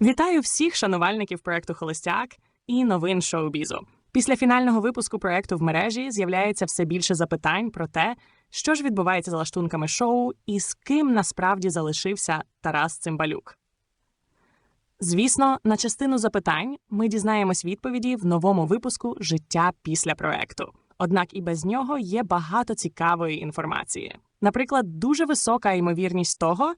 Вітаю всіх шанувальників проекту Холостяк і новин шоу-бізу. Після фінального випуску проекту в мережі з'являється все більше запитань про те, що ж відбувається за лаштунками шоу і з ким насправді залишився Тарас Цимбалюк. Звісно, на частину запитань ми дізнаємось відповіді в новому випуску Життя після проекту. Однак і без нього є багато цікавої інформації. Наприклад, дуже висока ймовірність того,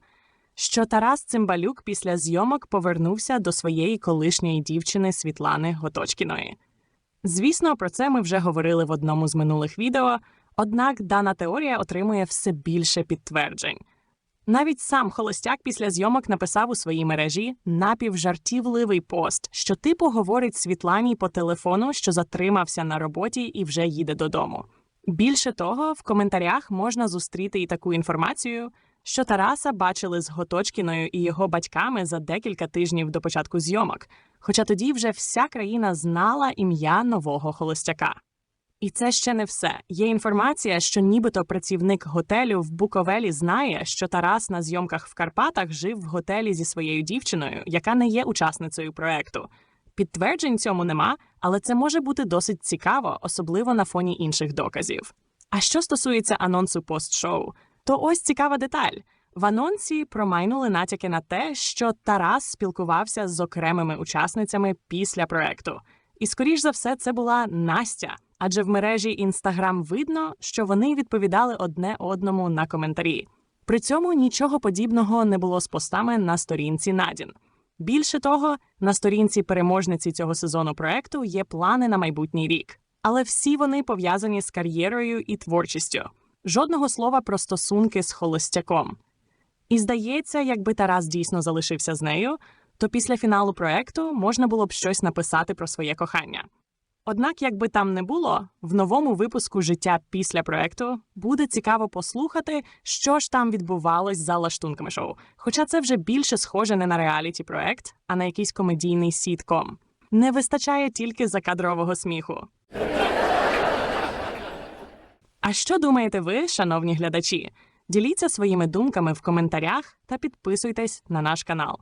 що Тарас Цимбалюк після зйомок повернувся до своєї колишньої дівчини Світлани Готочкіної. Звісно, про це ми вже говорили в одному з минулих відео, однак дана теорія отримує все більше підтверджень. Навіть сам холостяк після зйомок написав у своїй мережі напівжартівливий пост, що типу говорить Світлані по телефону, що затримався на роботі і вже їде додому. Більше того, в коментарях можна зустріти і таку інформацію, що Тараса бачили з Готочкіною і його батьками за декілька тижнів до початку зйомок, хоча тоді вже вся країна знала ім'я нового холостяка. І це ще не все. Є інформація, що нібито працівник готелю в Буковелі знає, що Тарас на зйомках в Карпатах жив в готелі зі своєю дівчиною, яка не є учасницею проекту. Підтверджень цьому нема, але це може бути досить цікаво, особливо на фоні інших доказів. А що стосується анонсу постшоу, то ось цікава деталь. В анонсі промайнули натяки на те, що Тарас спілкувався з окремими учасницями після проекту. І, скоріш за все, це була Настя, адже в мережі Інстаграм видно, що вони відповідали одне одному на коментарі. При цьому нічого подібного не було з постами на сторінці Надін. Більше того, на сторінці переможниці цього сезону проекту є плани на майбутній рік, але всі вони пов'язані з кар'єрою і творчістю. Жодного слова про стосунки з холостяком. І здається, якби Тарас дійсно залишився з нею, то після фіналу проекту можна було б щось написати про своє кохання. Однак, якби там не було, в новому випуску життя після проекту буде цікаво послухати, що ж там відбувалось за лаштунками шоу. Хоча це вже більше схоже не на реаліті проект, а на якийсь комедійний сітком. Не вистачає тільки закадрового сміху. А що думаєте ви, шановні глядачі? Діліться своїми думками в коментарях та підписуйтесь на наш канал.